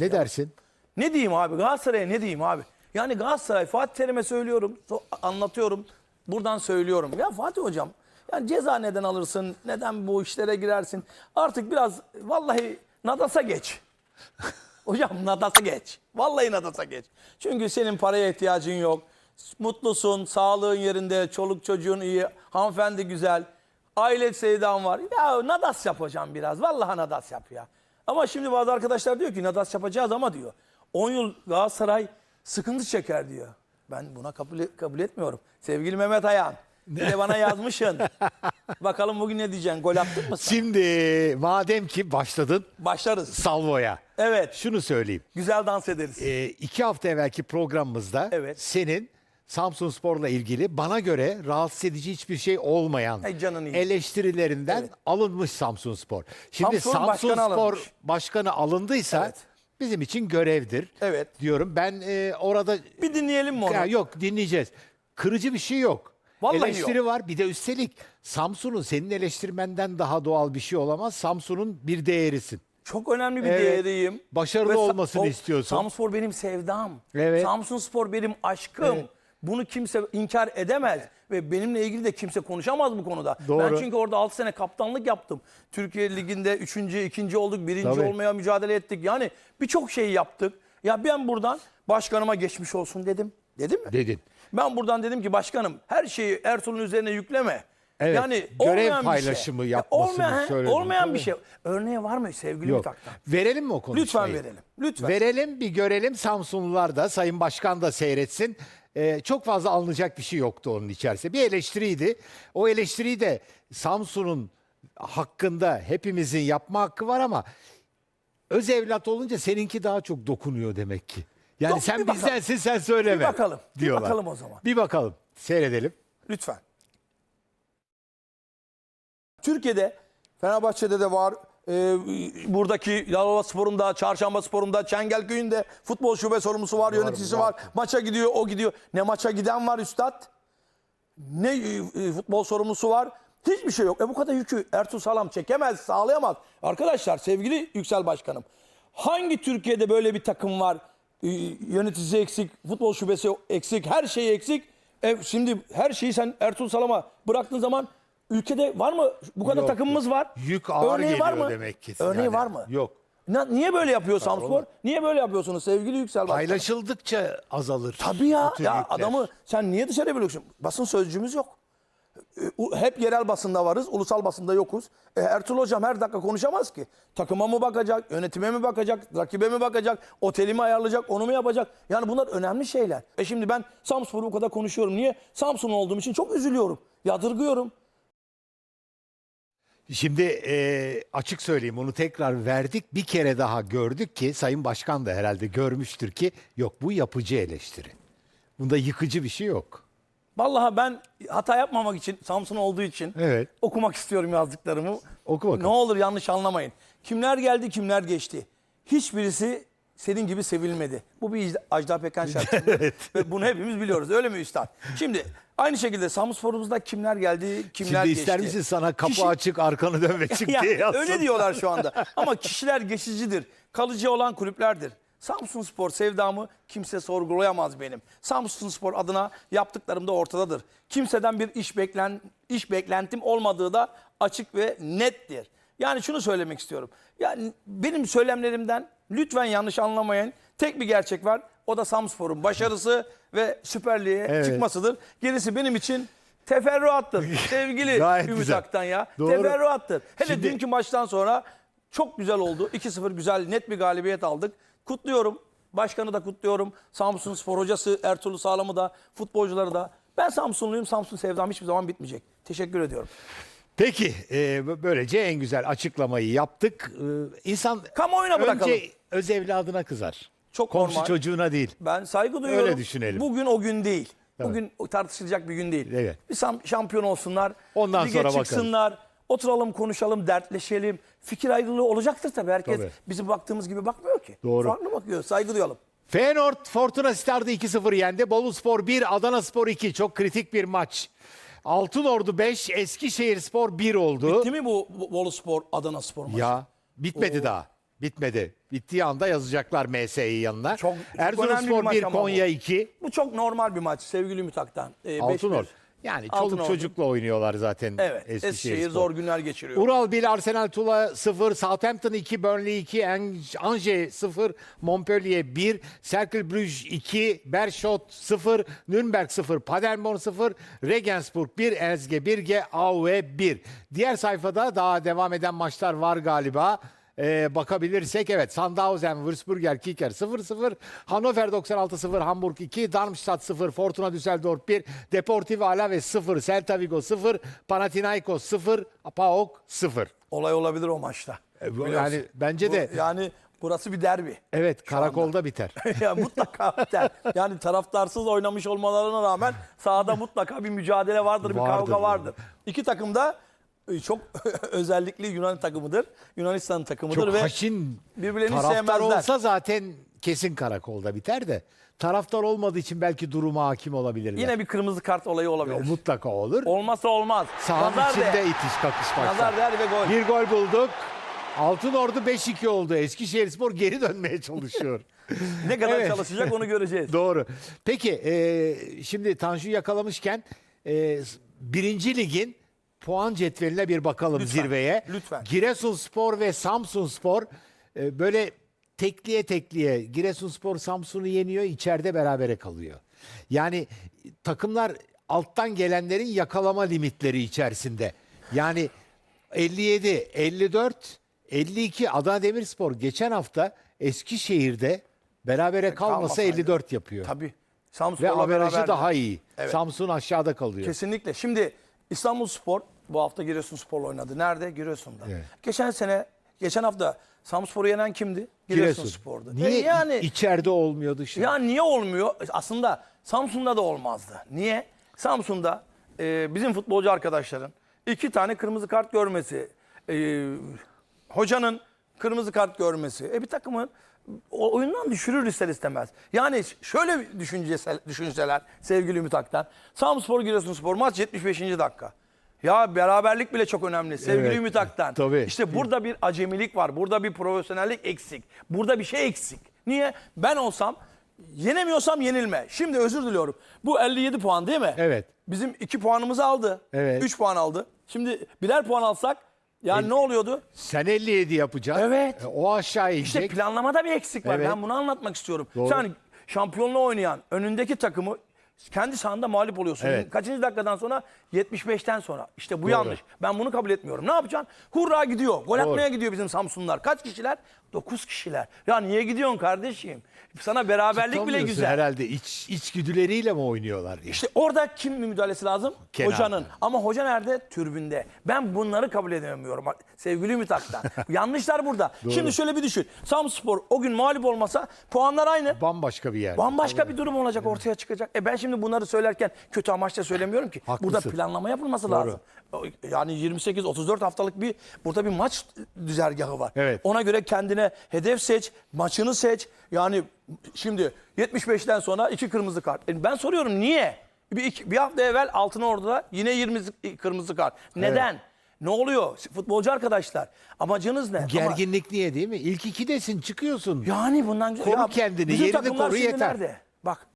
Ne dersin? Ne diyeyim abi Galatasaray'a ne diyeyim abi? Yani Galatasaray Fatih Terim'e söylüyorum, so- anlatıyorum. Buradan söylüyorum. Ya Fatih hocam yani ceza neden alırsın? Neden bu işlere girersin? Artık biraz vallahi Nadas'a geç. hocam Nadas'a geç. Vallahi Nadas'a geç. Çünkü senin paraya ihtiyacın yok. Mutlusun, sağlığın yerinde, çoluk çocuğun iyi, hanımefendi güzel. Aile sevdan var. Ya Nadas yap hocam biraz. Vallahi Nadas yap ya. Ama şimdi bazı arkadaşlar diyor ki Nadas yapacağız ama diyor. 10 yıl Galatasaray sıkıntı çeker diyor. Ben buna kabul, kabul etmiyorum. Sevgili Mehmet Ayan. Bir de bana yazmışsın. Bakalım bugün ne diyeceksin? Gol attın mı sen? Şimdi madem ki başladın Başlarız. salvoya. Evet. Şunu söyleyeyim. Güzel dans ederiz. Ee, iki hafta evvelki programımızda Evet. senin Samsun Spor'la ilgili bana göre rahatsız edici hiçbir şey olmayan Ey canın iyi. eleştirilerinden Evet. alınmış Samsun Spor. Şimdi Samsun Samsun başkanı Spor alınmış. başkanı alındıysa Evet. bizim için görevdir. Evet. Diyorum ben e, orada Bir dinleyelim mi onu? Ya yok dinleyeceğiz. Kırıcı bir şey yok. Vallahi Eleştiri var. Bir de üstelik Samsun'un senin eleştirmenden daha doğal bir şey olamaz. Samsun'un bir değerisin. Çok önemli bir Evet. değeriyim. Başarılı Sa- olmasını o- istiyorsun. Samspor benim sevdam. Evet. Samsun Spor benim aşkım. Evet. Bunu kimse inkar edemez. Ve benimle ilgili de kimse konuşamaz bu konuda. Ben Doğru. çünkü orada 6 sene kaptanlık yaptım. Türkiye Ligi'nde 3. 2. olduk. 1. Tabii. olmaya mücadele ettik. Yani birçok şey yaptık. Ya ben buradan başkanıma geçmiş olsun dedim. Dedim mi? Dedin. Ben buradan dedim ki başkanım her şeyi Ertuğrul'un üzerine yükleme. Evet, Yani görev olmayan bir paylaşımı şey. yapmasını olmayan, söyledin, Olmayan bir şey. Örneği var mı sevgili Yok. Mütak'tan? Verelim mi o konuşmayı? Lütfen verelim. Lütfen. Verelim bir görelim Samsunlular da Sayın Başkan da seyretsin. Ee, çok fazla alınacak bir şey yoktu onun içerisinde. Bir eleştiriydi. O eleştiriyi de Samsun'un hakkında hepimizin yapma hakkı var ama öz evlat olunca seninki daha çok dokunuyor demek ki. Yani Yok, bir sen bakalım. bizdensin sen söyleme. Bir bakalım, bir Diyorlar. bakalım o zaman. Bir bakalım. Seyredelim. Lütfen. Türkiye'de Fenerbahçe'de de var. Ee, buradaki Yalova Spor'unda, Çarşamba Spor'unda, Çengelköy'ünde futbol şube sorumlusu var, yöneticisi var. Maça gidiyor, o gidiyor. Ne maça giden var üstad, ne e, e, futbol sorumlusu var. Hiçbir şey yok. E bu kadar yükü Ertuğrul Salam çekemez, sağlayamaz. Arkadaşlar sevgili Yüksel Başkanım. Hangi Türkiye'de böyle bir takım var? E, Yöneticisi eksik, futbol şubesi eksik, her şey eksik. E şimdi her şeyi sen Ertuğrul Salam'a bıraktığın zaman ülkede var mı? Bu kadar Yok, takımımız var. Yük ağır Örneği var mı? demek ki. Örneği var mı? yok. Na- niye böyle yapıyor Samspor? Niye böyle yapıyorsunuz sevgili Yüksel Başkanım? Paylaşıldıkça azalır. Tabii ya. bu tür ya yükler. adamı sen niye dışarıya bırakıyorsun? Basın sözcüğümüz yok. E, u- Hep yerel basında varız, ulusal basında yokuz. E, Ertuğrul Hocam her dakika konuşamaz ki. Takıma mı bakacak, yönetime mi bakacak, rakibe mi bakacak, oteli mi ayarlayacak, onu mu yapacak? Yani bunlar önemli şeyler. E şimdi ben Samsun'u bu kadar konuşuyorum. Niye? Samsun olduğum için çok üzülüyorum. Yadırgıyorum. Şimdi e, açık söyleyeyim onu tekrar verdik. Bir kere daha gördük ki Sayın Başkan da herhalde görmüştür ki yok bu yapıcı eleştiri. Bunda yıkıcı bir şey yok. Vallahi ben hata yapmamak için, Samsun olduğu için Evet. okumak istiyorum yazdıklarımı. Oku bakalım. Ne olur yanlış anlamayın. Kimler geldi, kimler geçti. Hiçbirisi senin gibi sevilmedi. Bu bir Ajda Pekkan şarkısı. Ve bunu hepimiz biliyoruz. Öyle mi Üstad? Şimdi aynı şekilde Samspor'umuzda kimler geldi, kimler Şimdi geçti. ister misin sana kapı Kişi- açık arkanı dön ve çık Ya, diye yazsın. öyle diyorlar şu anda. Ama kişiler geçicidir. Kalıcı olan kulüplerdir. Samsun Spor sevdamı kimse sorgulayamaz benim. Samsun Spor adına yaptıklarım da ortadadır. Kimseden bir iş beklen iş beklentim olmadığı da açık ve nettir. Yani şunu söylemek istiyorum. Yani benim söylemlerimden lütfen yanlış anlamayın. Tek bir gerçek var. O da Samspor'un başarısı ve Süper Lig'e Evet. çıkmasıdır. Gerisi benim için teferruattır. Sevgili Ümit. Aktan ya. Doğru. Teferruattır. Hele Şimdi- dünkü maçtan sonra çok güzel oldu. 2-0 güzel net bir galibiyet aldık. Kutluyorum. Başkanı da kutluyorum. Samsun Spor hocası Ertuğrul Sağlam'ı da, futbolcuları da. Ben Samsunluyum. Samsun sevdam hiçbir zaman bitmeyecek. Teşekkür ediyorum. Peki e, böylece en güzel açıklamayı yaptık. E, insan Kamuoyuna bırakalım. önce öz evladına kızar. Çok Komşu normal. çocuğuna değil. Ben saygı duyuyorum. Öyle düşünelim. Bugün o gün değil. Bugün tartışılacak bir gün değil. Evet. Bir sam- şampiyon olsunlar. Ondan lige sonra bakalım. çıksınlar. Oturalım, konuşalım, dertleşelim. Fikir ayrılığı olacaktır tabii. Herkes Tabii. bizim baktığımız gibi bakmıyor ki. Doğru. Farklı bakıyor. Saygı duyalım. Feyenoord Fortuna Star'da 2-0 yendi. Boluspor 1, Adana Spor 2. Çok kritik bir maç. Altınordu 5, Eskişehir Spor 1 oldu. Değil mi bu Bolu Spor, Adana Spor maçı? Ya bitmedi daha. Bitmedi. Bittiği anda yazacaklar MS'yi yanına. Çok- çok önemli bir Erzurumspor maç 1, ama bu. Konya 2. Bu çok normal bir maç sevgili Mütak'tan. Ee, Altınor. 5-1. Yani çoluk Altınor. çocukla oynuyorlar zaten Evet. Eskişehir Eskişehir zor günler geçiriyor. Ural 1, Arsenal Tula 0, Southampton 2, Burnley 2, Angers 0, Montpellier 1, Cercle Bruges 2, Berchot 0, Nürnberg 0, Paderborn 0, Regensburg 1, Ezge 1, G, AUE 1. Diğer sayfada daha devam eden maçlar var galiba. Ee, bakabilirsek evet Sandhausen, Würzburger, Kicker 0-0, Hannover 96-0, Hamburg 2, Darmstadt 0, Fortuna Düsseldorf 1, Deportivo Alaves 0, Celta Vigo 0, Panathinaikos 0, PAOK 0. Olay olabilir o maçta. E, yani bence de- Bu- yani burası bir derbi. Evet karakolda biter. ya mutlaka biter. Yani taraftarsız oynamış olmalarına rağmen sahada mutlaka bir mücadele vardır, bir Vardır, kavga vardır. vardır. İki takım da e, çok özellikli Yunan takımıdır. Yunanistan takımıdır Çok ve haşin birbirlerini sevmezler. olsa zaten kesin karakolda biter de taraftar olmadığı için belki duruma hakim olabilirler. yine bir kırmızı kart olayı olabilir. mutlaka olur. Olmazsa olmaz. Sahanın Nazar içinde değer. itiş kakış başlar. Nazar değer ve gol. Bir gol bulduk. Altınordu 5-2 oldu. Eskişehirspor geri dönmeye çalışıyor. Ne kadar Evet. çalışacak onu göreceğiz. Doğru. Peki e, şimdi Tanju yakalamışken e, birinci ligin puan cetveline bir bakalım Lütfen, zirveye. lütfen. Giresunspor ve Samsunspor e, böyle tekliye tekliye Giresunspor Samsun'u yeniyor içeride berabere kalıyor. Yani e, takımlar alttan gelenlerin yakalama limitleri içerisinde. Yani 57, 54, 52 Adana Demirspor geçen hafta Eskişehir'de berabere kalmasa kalmasaydı. 54 yapıyor. Tabii. Ve Samsun'la averajı beraberdi. daha iyi. Evet. Samsun aşağıda kalıyor. Kesinlikle. Şimdi İstanbul Spor bu hafta Giresunspor'la oynadı. Nerede? Giresun'da. Evet. Geçen sene, geçen hafta Samspor'u yenen kimdi? Giresunspor'du. Niye E yani içeride olmuyor dışarı? ya niye olmuyor? Aslında Samsun'da da olmazdı. Niye? Samsun'da e, bizim futbolcu arkadaşların iki tane kırmızı kart görmesi, e, hocanın kırmızı kart görmesi, e, bir takımın oyundan düşürür ister istemez. Yani şöyle bir düşüncesel, düşünseler sevgili Ümit Aktan. Samspor Giresunspor maç 75. dakika. Ya beraberlik bile çok önemli sevgili Evet, Ümit Aktan. tabii. İşte burada bir acemilik var. Burada bir profesyonellik eksik. Burada bir şey eksik. Niye? Ben olsam yenemiyorsam yenilme. Şimdi özür diliyorum. Bu 57 puan değil mi? Evet. Bizim 2 puanımızı aldı. Evet. 3 puan aldı. Şimdi birer puan alsak yani ne oluyordu? Sen 57 yapacaksın. Evet. E, O aşağı İşte inecek. planlamada bir eksik var. Evet. Ben bunu anlatmak istiyorum. Doğru. Sen şampiyonluğu oynayan önündeki takımı kendi sahanda mağlup oluyorsun. Evet. Kaçıncı dakikadan sonra? 75'ten sonra. İşte bu yanlış. Ben bunu kabul etmiyorum. Ne yapacaksın? Hurra gidiyor. Gol atmaya gidiyor bizim Samsunlar. Kaç kişiler? 9 kişiler. Ya niye gidiyorsun kardeşim? Sana beraberlik bile Tutamıyorsun güzel. Herhalde iç, içgüdüleriyle mi oynuyorlar? Yani? İşte orada kim müdahalesi lazım? Kenarda. Hocanın. Ama hoca nerede? Türbünde. Ben bunları kabul edemiyorum sevgili Ümit Aktan. Yanlışlar burada. Şimdi şöyle bir düşün. Samspor o gün mağlup olmasa puanlar aynı. Bambaşka bir yer. Bambaşka bir durum olacak ortaya çıkacak. E ben şimdi bunları söylerken kötü amaçla söylemiyorum ki. Haklısın. Burada planlama yapılması lazım. Yani 28-34 haftalık bir burada bir maç düzergahı var. Evet. Ona göre kendine hedef seç, maçını seç. Yani şimdi 75'ten sonra iki kırmızı kart. E ben soruyorum niye? Bir, iki- bir hafta evvel Altınordu'da yine 20 kırmızı kart. Neden? Ne oluyor? Futbolcu arkadaşlar amacınız ne? Ama- Gerginlik niye değil mi? İlk ikidesin çıkıyorsun. yani bundan Koru kendini, bizim yerini koru yeter. Nerede? Bak